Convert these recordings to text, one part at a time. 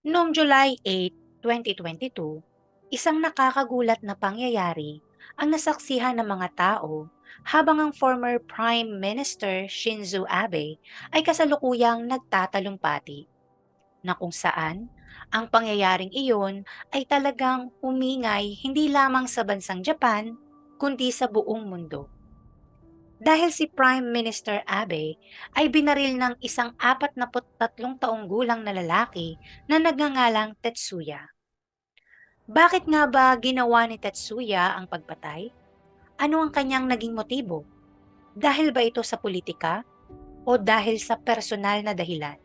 Noong July 8, 2022, isang nakakagulat na pangyayari ang nasaksihan ng mga tao habang ang former Prime Minister Shinzo Abe ay kasalukuyang nagtatalumpati na kung saan ang pangyayaring iyon ay talagang umingay hindi lamang sa bansang Japan kundi sa buong mundo. Dahil si Prime Minister Abe ay binaril ng isang 43 taong gulang na lalaki na nagngangalang Tetsuya. Bakit nga ba ginawa ni Tetsuya ang pagpatay? Ano ang kanyang naging motibo? Dahil ba ito sa politika o dahil sa personal na dahilan?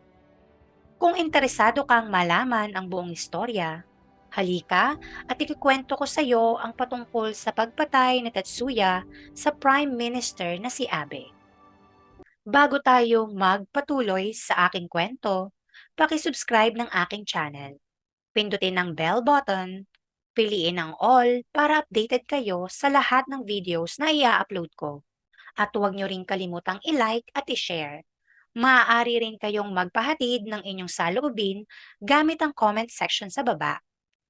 Kung interesado kang malaman ang buong istorya, halika at ikikwento ko sa iyo ang patungkol sa pagpatay ni Tetsuya sa Prime Minister na si Abe. Bago tayo magpatuloy sa aking kwento, pakisubscribe ng aking channel. Pindutin ang bell button, piliin ang all para updated kayo sa lahat ng videos na i-upload ko. At huwag nyo rin kalimutang i-like at i-share. Maaari rin kayong magpahatid ng inyong saloobin gamit ang comment section sa baba.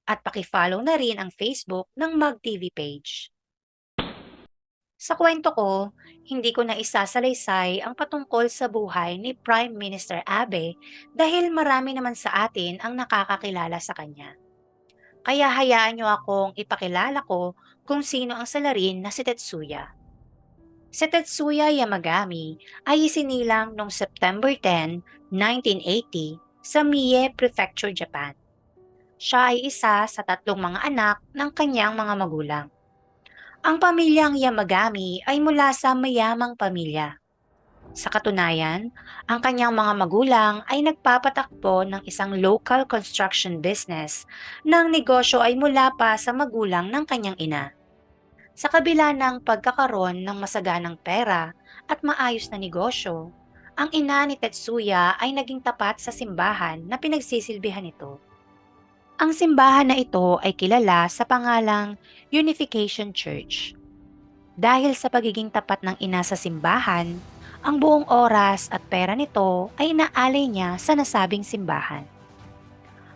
At pakifollow na rin ang Facebook ng Mag TV page. Sa kwento ko, hindi ko na isasalaysay ang patungkol sa buhay ni Prime Minister Abe dahil marami naman sa atin ang nakakakilala sa kanya. Kaya hayaan niyo akong ipakilala ko kung sino ang salarin na si Tetsuya. Si Tetsuya Yamagami ay isinilang noong September 10, 1980 sa Mie Prefecture, Japan. Siya ay isa sa tatlong mga anak ng kanyang mga magulang. Ang pamilyang Yamagami ay mula sa mayamang pamilya. Sa katunayan, ang kanyang mga magulang ay nagpapatakbo ng isang local construction business na ang negosyo ay mula pa sa magulang ng kanyang ina. Sa kabila ng pagkakaroon ng masaganang pera at maayos na negosyo, ang ina ni Tetsuya ay naging tapat sa simbahan na pinagsisilbihan nito. Ang simbahan na ito ay kilala sa pangalang Unification Church. Dahil sa pagiging tapat ng ina sa simbahan, ang buong oras at pera nito ay inaalay niya sa nasabing simbahan.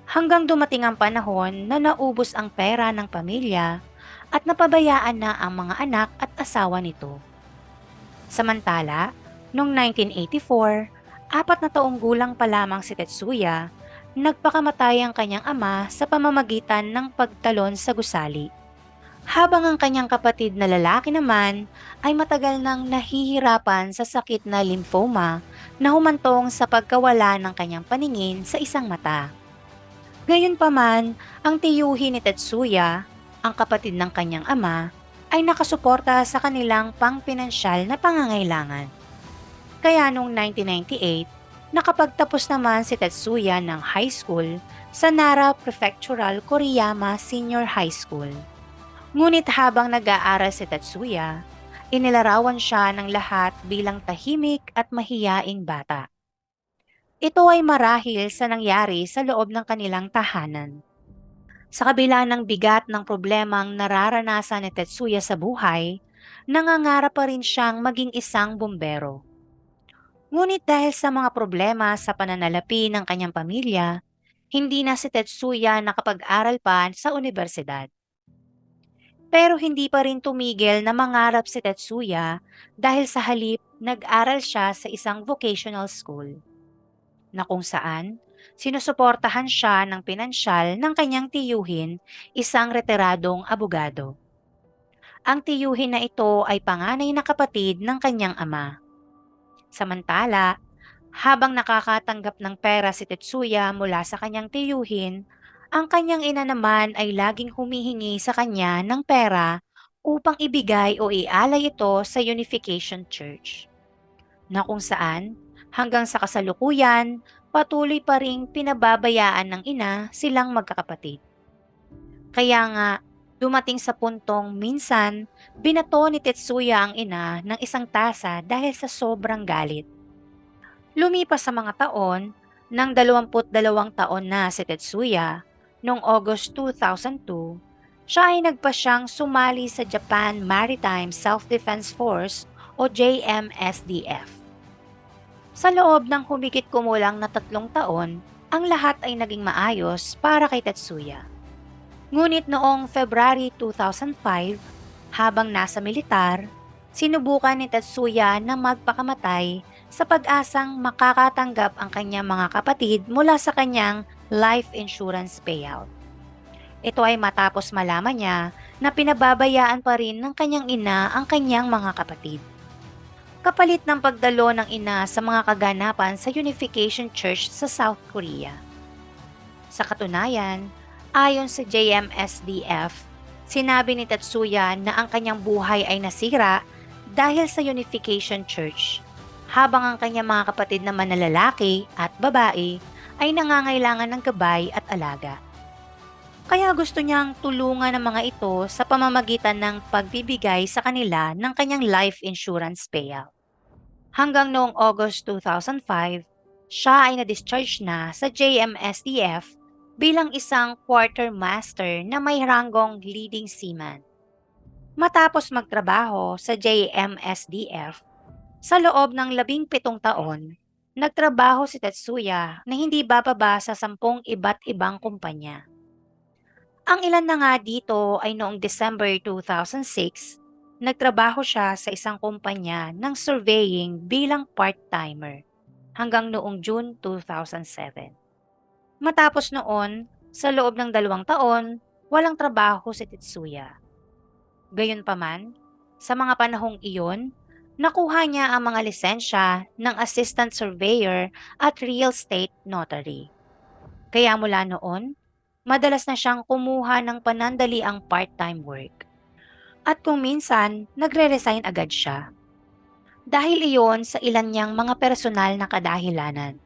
Hanggang dumating ang panahon na naubos ang pera ng pamilya at napabayaan na ang mga anak at asawa nito. Samantala, noong 1984, apat na taong gulang pa lamang si Tetsuya, nagpakamatay ang kanyang ama sa pamamagitan ng pagtalon sa gusali. Habang ang kanyang kapatid na lalaki naman ay matagal nang nahihirapan sa sakit na lymphoma na humantong sa pagkawala ng kanyang paningin sa isang mata. Gayunpaman, ang tiyuhi ni Tetsuya, ang kapatid ng kanyang ama, ay nakasuporta sa kanilang pangpinansyal na pangangailangan. Kaya noong 1998, nakapagtapos naman si Tetsuya ng high school sa Nara Prefectural Koriyama Senior High School. Ngunit habang nag-aaral si Tetsuya, inilarawan siya ng lahat bilang tahimik at mahiyaing bata. Ito ay marahil sa nangyari sa loob ng kanilang tahanan. Sa kabila ng bigat ng problemang nararanasan ni Tetsuya sa buhay, nangangarap pa rin siyang maging isang bumbero. Ngunit dahil sa mga problema sa pananalapi ng kanyang pamilya, hindi na si Tetsuya nakapag-aral pa sa universidad. Pero hindi pa rin tumigil na mangarap si Tetsuya dahil sa halip nag-aral siya sa isang vocational school na kung saan sinusuportahan siya ng pinansyal ng kanyang tiyuhin, isang retiradong abogado. Ang tiyuhin na ito ay panganay na kapatid ng kanyang ama. Samantala, habang nakakatanggap ng pera si Tetsuya mula sa kanyang tiyuhin, ang kanyang ina naman ay laging humihingi sa kanya ng pera upang ibigay o ialay ito sa Unification Church. Na kung saan, hanggang sa kasalukuyan, patuloy pa ring pinababayaan ng ina silang magkakapatid. Kaya nga, dumating sa puntong minsan, binato ni Tetsuya ang ina ng isang tasa dahil sa sobrang galit. Lumipas sa mga taon, nang 22 taon na si Tetsuya, noong August 2002, siya ay nagpasyang sumali sa Japan Maritime Self-Defense Force o JMSDF. Sa loob ng humigit kumulang na tatlong taon, ang lahat ay naging maayos para kay Tetsuya. Ngunit noong February 2005, habang nasa militar, sinubukan ni Tetsuya na magpakamatay sa pag-asang makakatanggap ang kanyang mga kapatid mula sa kanyang life insurance payout. Ito ay matapos malaman niya na pinababayaan pa rin ng kanyang ina ang kanyang mga kapatid. Kapalit ng pagdalo ng ina sa mga kaganapan sa Unification Church sa South Korea. Sa katunayan, ayon sa JMSDF, sinabi ni Tatsuya na ang kanyang buhay ay nasira dahil sa Unification Church, habang ang kanyang mga kapatid na manlalaki at babae ay nangangailangan ng gabay at alaga. Kaya gusto niyang tulungan ang mga ito sa pamamagitan ng pagbibigay sa kanila ng kanyang life insurance payout. Hanggang noong August 2005, siya ay na-discharge na sa JMSDF bilang isang quartermaster na may ranggong leading seaman. Matapos magtrabaho sa JMSDF, sa loob ng labing pitong taon, nagtrabaho si Tetsuya na hindi bababa sa sampung iba't ibang kumpanya. Ang ilan na nga dito ay noong December 2006, nagtrabaho siya sa isang kumpanya ng surveying bilang part-timer hanggang noong June 2007. Matapos noon, sa loob ng dalawang taon, walang trabaho si Tetsuya. Gayunpaman, sa mga panahong iyon, nakuha niya ang mga lisensya ng assistant surveyor at real estate notary. Kaya mula noon, madalas na siyang kumuha ng panandaliang part-time work. At kung minsan, nagre-resign agad siya. Dahil iyon sa ilan niyang mga personal na kadahilanan.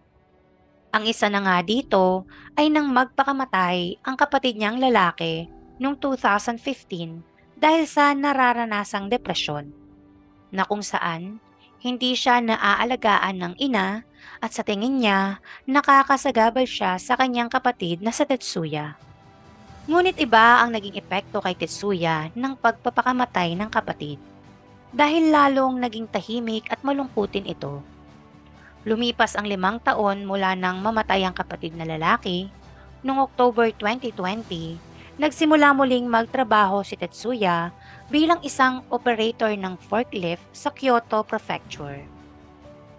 Ang isa na nga dito ay nang magpakamatay ang kapatid niyang lalaki noong 2015 dahil sa nararanasang depresyon na kung saan hindi siya naaalagaan ng ina at sa tingin niya nakakasagabal siya sa kanyang kapatid na sa Tetsuya. Ngunit iba ang naging epekto kay Tetsuya ng pagpapakamatay ng kapatid dahil lalong naging tahimik at malungkutin ito. Lumipas ang limang taon mula nang mamatay ang kapatid na lalaki, noong October 2020, nagsimula muling magtrabaho si Tetsuya bilang isang operator ng forklift sa Kyoto Prefecture.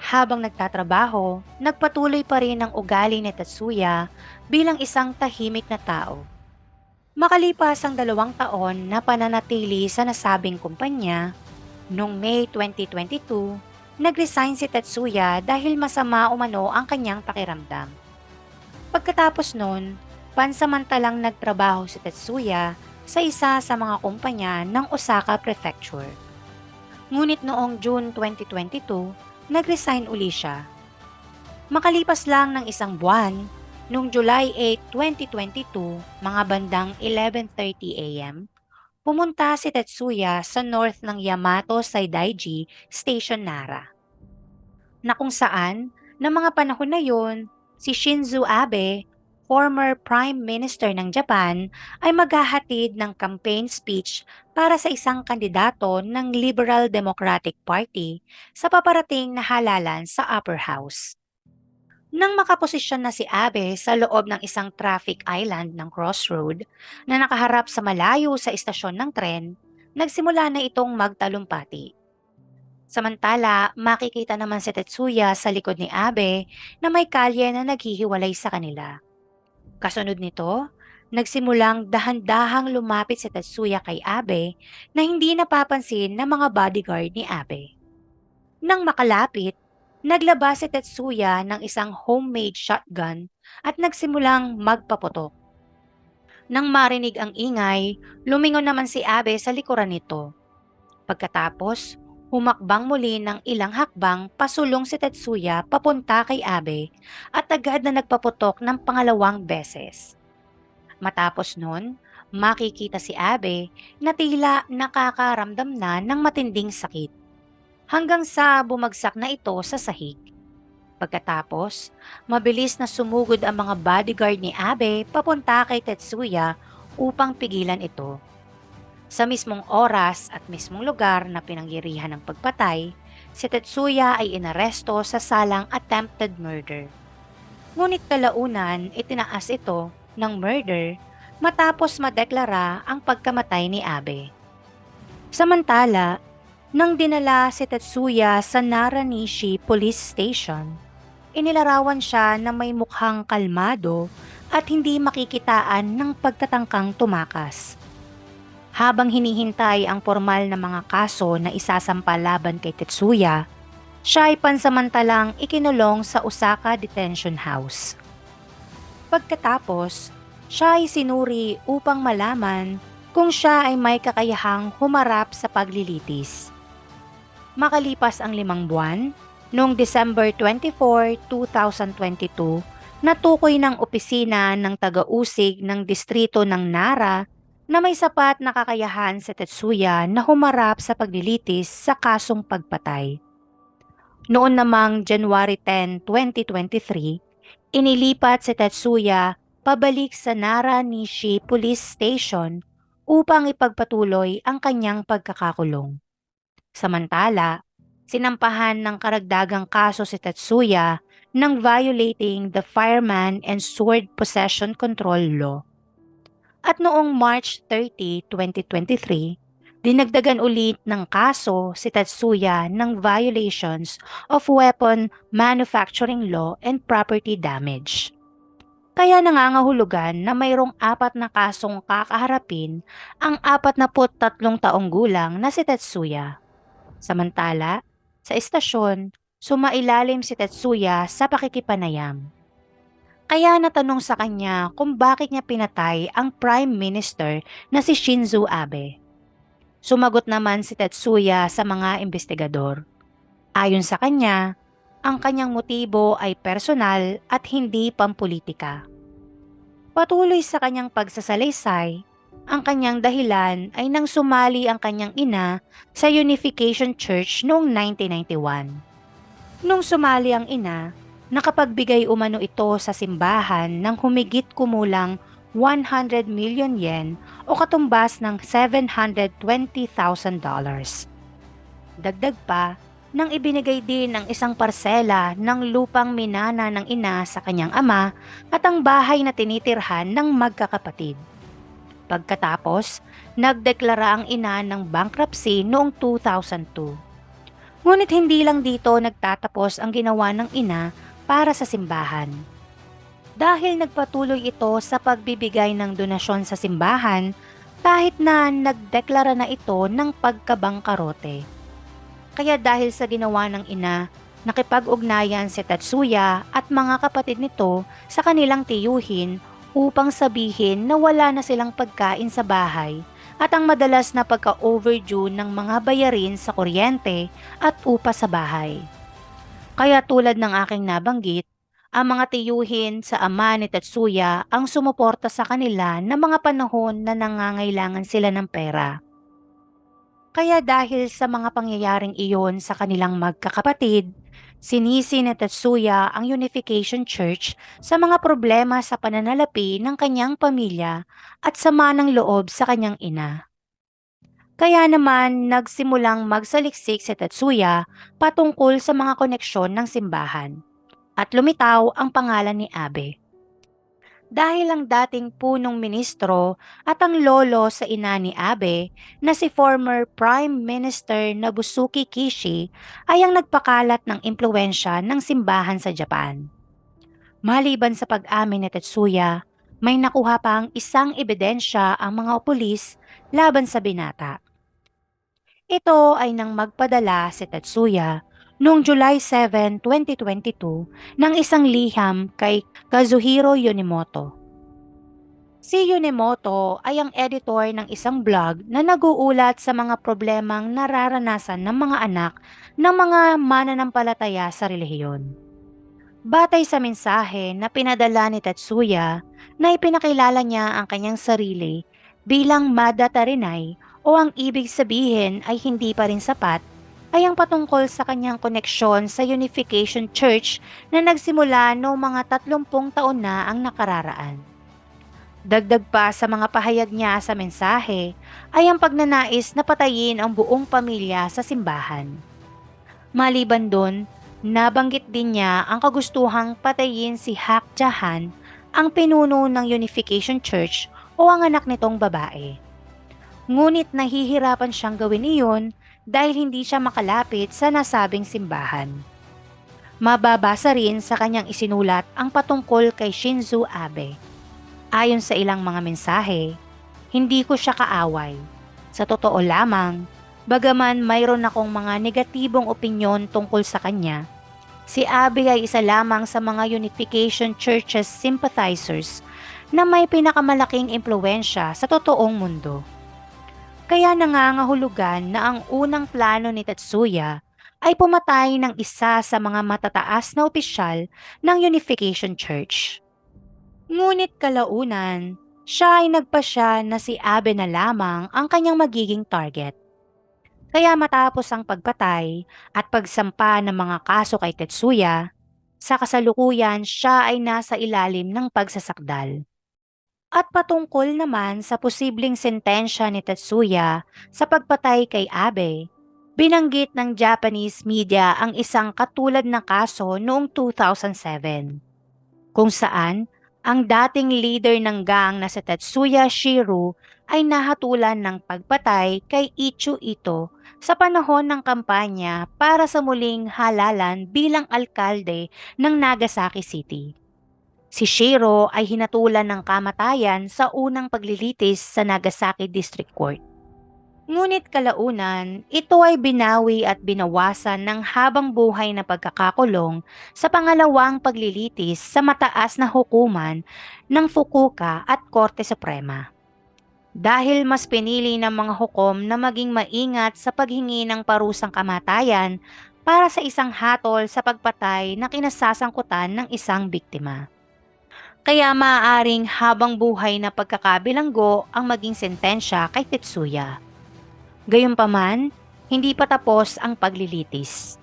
Habang nagtatrabaho, nagpatuloy pa rin ang ugali ni Tatsuya bilang isang tahimik na tao. Makalipas ang dalawang taon na pananatili sa nasabing kumpanya, noong May 2022, nag-resign si Tetsuya dahil masama umano ang kanyang pakiramdam. Pagkatapos noon, pansamantalang nagtrabaho si Tetsuya sa isa sa mga kumpanya ng Osaka Prefecture. Ngunit noong June 2022, nag-resign uli siya. Makalipas lang ng isang buwan, noong July 8, 2022, mga bandang 11.30 a.m., pumunta si Tetsuya sa north ng Yamato Saidaiji Station Nara. Na kung saan, na mga panahon na yon, si Shinzo Abe, former Prime Minister ng Japan, ay maghahatid ng campaign speech para sa isang kandidato ng Liberal Democratic Party sa paparating na halalan sa Upper House. Nang makaposisyon na si Abe sa loob ng isang traffic island ng crossroad na nakaharap sa malayo sa istasyon ng tren, nagsimula na itong magtalumpati. Samantala, makikita naman si Tetsuya sa likod ni Abe na may kalye na naghihiwalay sa kanila. Kasunod nito, nagsimulang dahan-dahang lumapit si Tatsuya kay Abe na hindi napapansin ng mga bodyguard ni Abe. Nang makalapit, naglabas si Tetsuya ng isang homemade shotgun at nagsimulang magpaputok. Nang marinig ang ingay, lumingon naman si Abe sa likuran nito. Pagkatapos, humakbang muli ng ilang hakbang pasulong si Tetsuya papunta kay Abe at agad na nagpaputok ng pangalawang beses. Matapos nun, makikita si Abe na tila nakakaramdam na ng matinding sakit. Hanggang sa bumagsak na ito sa sahig. Pagkatapos, mabilis na sumugod ang mga bodyguard ni Abe papunta kay Tetsuya upang pigilan ito. Sa mismong oras at mismong lugar na pinangyarihan ng pagpatay, si Tetsuya ay inaresto sa salang attempted murder. Ngunit kalaunan itinaas ito ng murder matapos madeklara ang pagkamatay ni Abe. Samantala, nang dinala si Tetsuya sa Naranishi Police Station, inilarawan siya na may mukhang kalmado at hindi makikitaan ng pagtatangkang tumakas. Habang hinihintay ang formal na mga kaso na isasampa laban kay Tetsuya, siya ay pansamantalang ikinulong sa Osaka Detention House. Pagkatapos, siya ay sinuri upang malaman kung siya ay may kakayahang humarap sa paglilitis. Makalipas ang limang buwan, noong December 24, 2022, natukoy ng opisina ng taga-usig ng distrito ng Nara na may sapat na kakayahan sa Tetsuya na humarap sa paglilitis sa kasong pagpatay. Noon namang January 10, 2023, inilipat si Tetsuya pabalik sa Nara Nishi Police Station upang ipagpatuloy ang kanyang pagkakakulong. Samantala, sinampahan ng karagdagang kaso si Tetsuya ng violating the Fireman and Sword Possession Control Law. At noong March 30, 2023, dinagdagan ulit ng kaso si Tetsuya ng violations of weapon manufacturing law and property damage. Kaya nangangahulugan na mayroong apat na kasong kakaharapin ang 43 taong gulang na si Tetsuya. Samantala, sa istasyon, sumailalim si Tetsuya sa pakikipanayam. Kaya natanong sa kanya kung bakit niya pinatay ang Prime Minister na si Shinzo Abe. Sumagot naman si Tetsuya sa mga investigador. Ayon sa kanya, ang kanyang motibo ay personal at hindi pampolitika. Patuloy sa kanyang pagsasalaysay, ang kanyang dahilan ay nang sumali ang kanyang ina sa Unification Church noong 1991. Nung sumali ang ina, nakapagbigay umano ito sa simbahan ng humigit kumulang 100 million yen o katumbas ng $720,000. Dagdag pa, nang ibinigay din ang isang parsela ng lupang minana ng ina sa kanyang ama at ang bahay na tinitirhan ng magkakapatid. Pagkatapos, nagdeklara ang ina ng bankruptcy noong 2002. Ngunit hindi lang dito nagtatapos ang ginawa ng ina para sa simbahan. Dahil nagpatuloy ito sa pagbibigay ng donasyon sa simbahan kahit na nagdeklara na ito ng pagkabangkarote. Kaya dahil sa ginawa ng ina, nakipag-ugnayan si Tatsuya at mga kapatid nito sa kanilang tiyuhin upang sabihin na wala na silang pagkain sa bahay at ang madalas na pagka-overdue ng mga bayarin sa kuryente at upa sa bahay. Kaya tulad ng aking nabanggit, ang mga tiyuhin sa ama ni Tatsuya ang sumuporta sa kanila na mga panahon na nangangailangan sila ng pera. Kaya dahil sa mga pangyayaring iyon sa kanilang magkakapatid, sinisi ni Tetsuya ang Unification Church sa mga problema sa pananalapi ng kanyang pamilya at sama ng loob sa kanyang ina. Kaya naman nagsimulang magsaliksik si Tetsuya patungkol sa mga koneksyon ng simbahan at lumitaw ang pangalan ni Abe dahil ang dating punong ministro at ang lolo sa ina ni Abe na si former Prime Minister Nobusuke Kishi ay ang nagpakalat ng impluensya ng simbahan sa Japan. Maliban sa pag-amin ni Tetsuya, may nakuha pang isang ebidensya ang mga pulis laban sa binata. Ito ay nang magpadala si Tetsuya noong July 7, 2022 ng isang liham kay Kazuhiro Yonimoto. Si Yonimoto ay ang editor ng isang blog na naguulat sa mga problemang nararanasan ng mga anak ng mga mananampalataya sa relihiyon. Batay sa mensahe na pinadala ni Tetsuya na ipinakilala niya ang kanyang sarili bilang Mada Tarinay o ang ibig sabihin ay hindi pa rin sapat ay ang patungkol sa kanyang koneksyon sa Unification Church na nagsimula noong mga 30 taon na ang nakararaan. Dagdag pa sa mga pahayag niya sa mensahe ay ang pagnanais na patayin ang buong pamilya sa simbahan. Maliban doon, Nabanggit din niya ang kagustuhang patayin si Hak Jahan, ang pinuno ng Unification Church o ang anak nitong babae. Ngunit nahihirapan siyang gawin iyon dahil hindi siya makalapit sa nasabing simbahan. Mababasa rin sa kanyang isinulat ang patungkol kay Shinzo Abe. Ayon sa ilang mga mensahe, hindi ko siya kaaway. Sa totoo lamang, bagaman mayroon akong mga negatibong opinyon tungkol sa kanya, si Abe ay isa lamang sa mga Unification Churches sympathizers na may pinakamalaking impluensya sa totoong mundo. Kaya nangangahulugan na ang unang plano ni Tetsuya ay pumatay ng isa sa mga matataas na opisyal ng Unification Church. Ngunit kalaunan, siya ay nagpasya na si Abe na lamang ang kanyang magiging target. Kaya matapos ang pagpatay at pagsampa ng mga kaso kay Tetsuya, sa kasalukuyan siya ay nasa ilalim ng pagsasakdal. At patungkol naman sa posibleng sentensya ni Tetsuya sa pagpatay kay Abe, binanggit ng Japanese media ang isang katulad na kaso noong 2007, kung saan ang dating leader ng gang na si Tetsuya Shiro ay nahatulan ng pagpatay kay Ichu Ito sa panahon ng kampanya para sa muling halalan bilang alkalde ng Nagasaki City. Si Shiro ay hinatulan ng kamatayan sa unang paglilitis sa Nagasaki District Court. Ngunit kalaunan, ito ay binawi at binawasan ng habang buhay na pagkakakulong sa pangalawang paglilitis sa mataas na hukuman ng Fukuoka at Korte Suprema. Dahil mas pinili ng mga hukom na maging maingat sa paghingi ng parusang kamatayan para sa isang hatol sa pagpatay na kinasasangkutan ng isang biktima. Kaya maaaring habang buhay na pagkakabilanggo ang maging sentensya kay Tetsuya. Gayunpaman, hindi pa tapos ang paglilitis.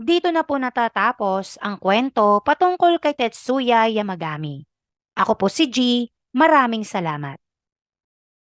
Dito na po natatapos ang kwento patungkol kay Tetsuya Yamagami. Ako po si G, maraming salamat.